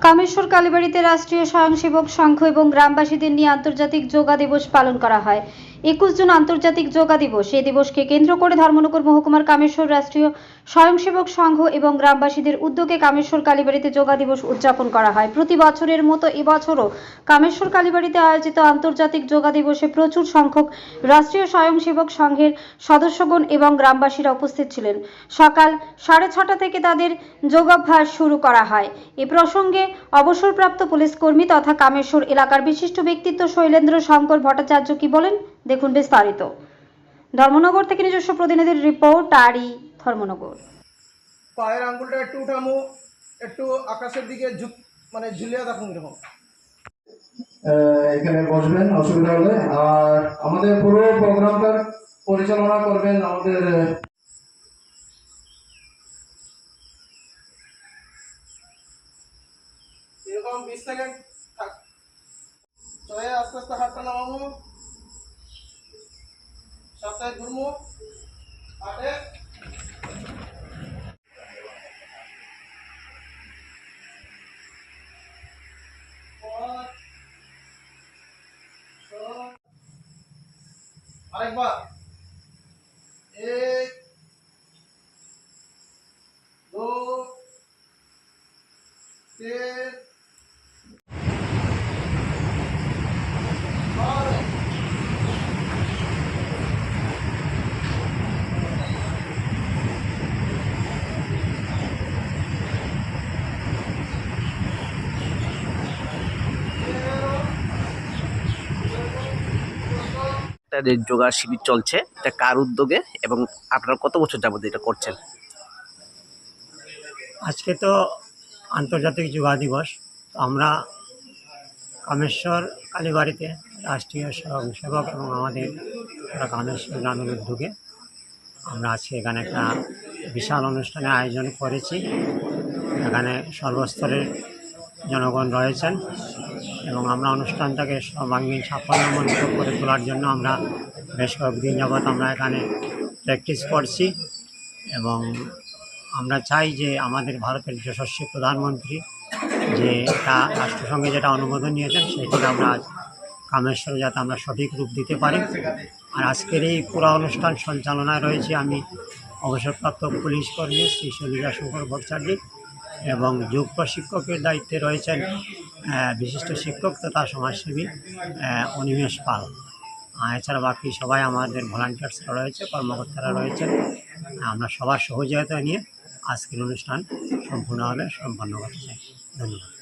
কামেশ্বর কালীবাড়িতে রাষ্ট্রীয় স্বয়ংসেবক সংঘ এবং গ্রামবাসীদের নিয়ে আন্তর্জাতিক যোগা দিবস পালন করা হয়। একুশ জুন আন্তর্জাতিক যোগা দিবস। এই দিবসকে কেন্দ্র করে ধর্মনগর মহকুমার কামেশ্বর রাষ্ট্রীয় স্বয়ংসেবক সংঘ এবং গ্রামবাসীদের উদ্যোগে কামেশ্বর কালীবাড়িতে যোগা দিবস উদযাপন করা হয়। প্রতি বছরের মতো এবছরও কামেশ্বর কালীবাড়িতে আয়োজিত আন্তর্জাতিক যোগা দিবসে প্রচুর সংখ্যক রাষ্ট্রীয় স্বয়ংসেবক সংঘের সদস্যগণ এবং গ্রামবাসীরা উপস্থিত ছিলেন। সকাল সাড়ে ছটা থেকে তাদের যোগাভ্যাস শুরু করা হয়। এ প্রসঙ্গে অবসরপ্রাপ্ত পুলিশ কর্মী তথা কামেশ্বর এলাকার বিশিষ্ট ব্যক্তিত্ব শৈলেন্দ্র শঙ্কর ভট্টাচার্য কি বলেন? দেখুন বিস্তারিত। ধর্মনগর থেকে নিজস্ব প্রতিনিধির রিপোর্ট আরই ধর্মনগর। পায়ের আঙ্গুলটা একটু উঠামু একটু আকাশের দিকে ঝুঁক মানে ঝুলিয়ে দেখুন এরকম এখানে বসবেন অসুবিধা হলে। আর আমাদের পুরো প্রোগ্রামটার পরিচালনা করবেন আমাদের এরকম বিশ সেকেন্ড চয়ে আস্তে আস্তে হাতটা নামাবো। সপ্তাহে ঘুরবো হাটে পাঁচ, ছয়, আরেকবার এক যে যোগা শিবির চলছে, এটা কার উদ্যোগে এবং আপনারা কত বছর যাবত এটা করছেন? আজকে তো আন্তর্জাতিক যোগা দিবস আমরা কামেশ্বর কালীবাড়িতে রাষ্ট্রীয় স্বয়ংসেবক এবং আমাদের কামেশ্বর গ্রামের উদ্যোগে আমরা আজকে এখানে একটা বিশাল অনুষ্ঠানের আয়োজন করেছি। এখানে সর্বস্তরের জনগণ রয়েছেন। এবং আমরা অনুষ্ঠানটাকে সর্বাঙ্গীন সাফল্যমণ্ডিত করে তোলার জন্য আমরা বেশ কয়েকদিন যাবৎ আমরা এখানে প্র্যাকটিস করছি এবং আমরা চাই যে আমাদের ভারতের যশস্বী প্রধানমন্ত্রী যে একটা রাষ্ট্রসংঘে যেটা অনুমোদন নিয়েছেন সেটিকে আমরা আজ কামেশ্বরে যাতে আমরা সঠিক রূপ দিতে পারি। আর আজকের এই পুরো অনুষ্ঠান সঞ্চালনায় রয়েছে আমি অবসরপ্রাপ্ত পুলিশ কর্মী শ্রী শৈলীলা শঙ্কর ভট্টাচার্য এবং যোগ প্রশিক্ষকের দায়িত্বে রয়েছেন বিশিষ্ট শিক্ষক তথা সমাজসেবী অনিমেষ পাল। এছাড়া বাকি সবাই আমাদের ভলান্টিয়ার্সরা রয়েছে, কর্মকর্তারা রয়েছেন আমরা সবার সহযোগিতা নিয়ে আজকের অনুষ্ঠান সম্পূর্ণভাবে সম্পন্ন করতে চাই। ধন্যবাদ।